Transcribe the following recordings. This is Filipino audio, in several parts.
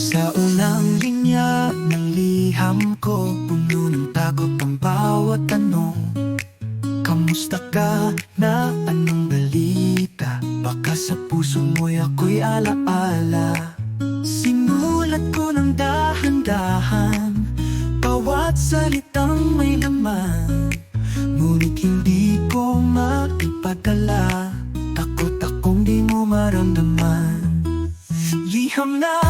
Sa unang linya ng liham ko Puno ng takot ang bawat tanong Kamusta ka? Na anong balita? Baka sa puso mo'y ako'y alaala. Sinulat ko ng dahan-dahan Bawat salitang may laman. Ngunit hindi ko makipadala Takot akong di mo maramdaman. Liham na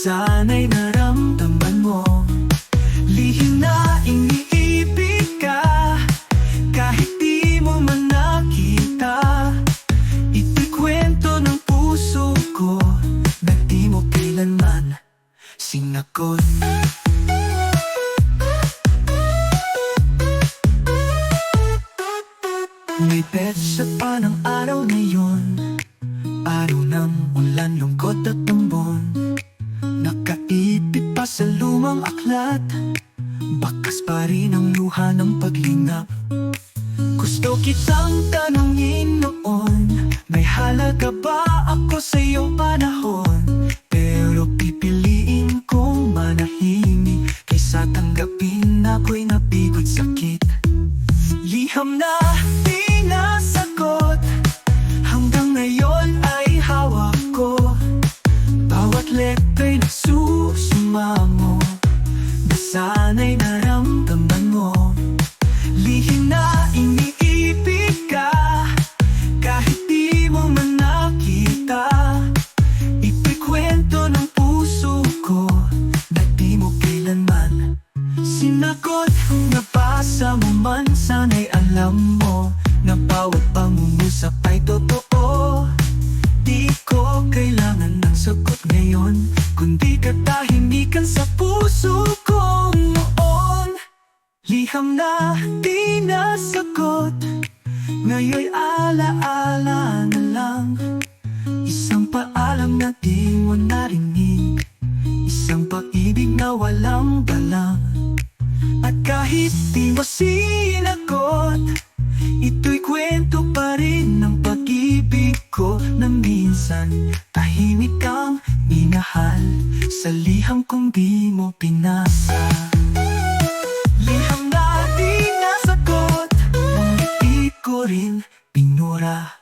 Nasana'y naramdaman mo. Lihim na iniibig ka. Kahit di mo man nakita Ito'y kwento ng puso ko Na di mo kailanman sinagot. May petsa pa ng araw na yun. Araw ng ulan, lungkot at Nakaipit pa sa lumang aklat. Bakas pa rin ang luha ng paglingap Gusto kitang tanungin noon May halaga ba ako sa iyong panahon? Pero pipiliin kong manahimik Kaysa tanggapin ako'y nabigod sakit. Liham na Sinagot. Nabasa mo man sana'y alam mo. Na bawat pangungusap ay totoo? Di ko kailangan ng sagot ngayon Kundi katahimikan sa puso ko noon. Liham na di nasagot Ngayon'y alaala na lang. Isang paalam na di mo narinig. Isang pag-ibig na walang balang at kahit di mo sinagot Ito'y kwento pa rin ng pag-ibig ko Na minsan tahimik kang minahal Sa liham kong di mo pinasa Liham na di nasagot Ngunit di ko rin pinura.